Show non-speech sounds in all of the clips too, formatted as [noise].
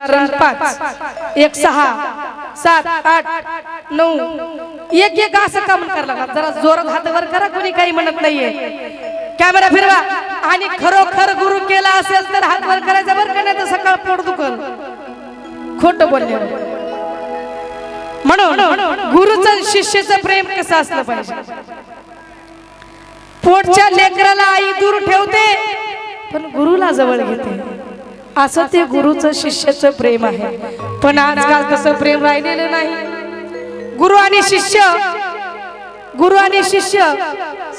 पाच एक सहा सात आठ नऊ. एक एक असं काम करायला लागला. जरा जोरात हातवर करा कोणी काही म्हणत नाहीये. कॅमेरा फिरवा. आणि खरोखर गुरु केला असेल तर हातवर करायचं करायचा बरं का नाही तर सकाळ पोट दुखल. खोट बोलले. म्हणून गुरुचं शिष्याचं प्रेम कसं असलं पाहिजे? पोटच्या लेकराला आई दूर ठेवते पण गुरुला जवळ घेते. असं ते गुरुचं शिष्याचं प्रेम आहे. पण आजकाल तसं प्रेम राहिलेलं नाही. गुरु आणि शिष्य गुरु आणि शिष्य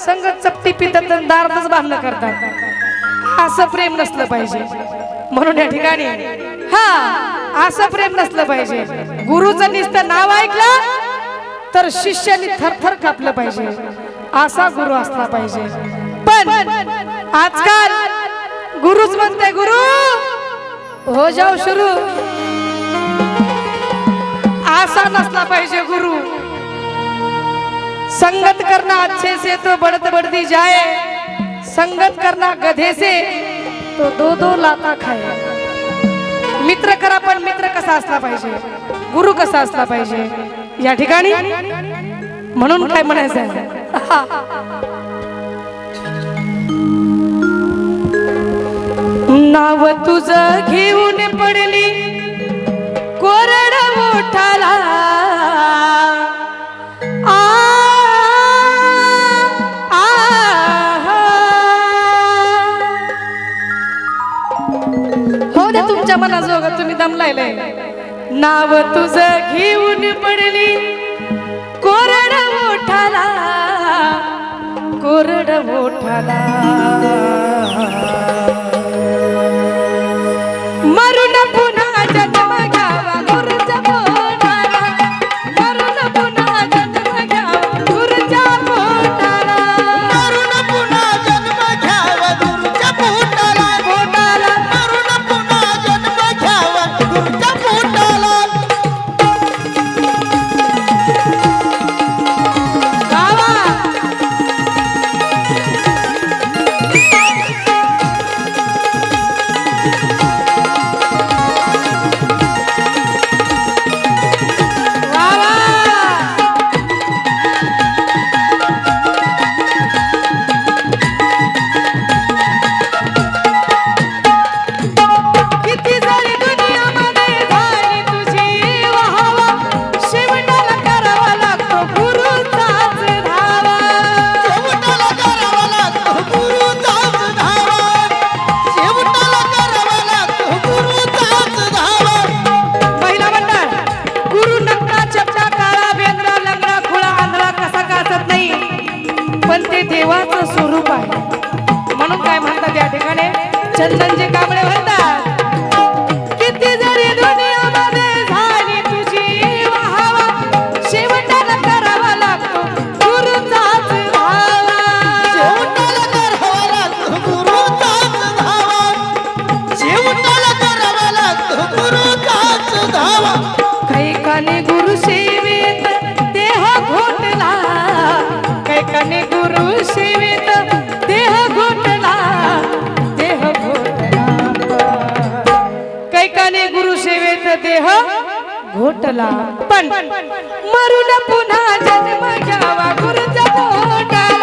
संगत चपटी पितात आणि दारातच बांधणं करतात. असं प्रेम नसलं पाहिजे. म्हणून या ठिकाणी हा असं प्रेम नसलं पाहिजे. गुरुचं नुसतं नाव ऐकलं तर शिष्याने थरथर कापलं पाहिजे. असा गुरु असला पाहिजे. पण आजकाल गुरुच म्हणते गुरु हो जाऊ शुरू आसान नसला पाहिजे गुरु. संगत करना अच्छे से तो बढ़त बढ़ती जाए. संगत करना गधे से तो दो दो लाता खाए. मित्र करा पण मित्र कसा असला पाहिजे? गुरु कसा असला पाहिजे? या ठिकाणी? म्हणून काय म्हणायचं [laughs] नाव तुझं घेऊन पडली. कोरड मोठाला. आ, आ, हो. दे तुमच्या मनाजोग तुम्ही दमलायलंय. नाव तुझं घेऊन पडली. कोरड मोठाला. कोरड मोठाला. देह घोटला. पण मरून पुन्हा जन्म घ्यावा. गुरुचा पोटाला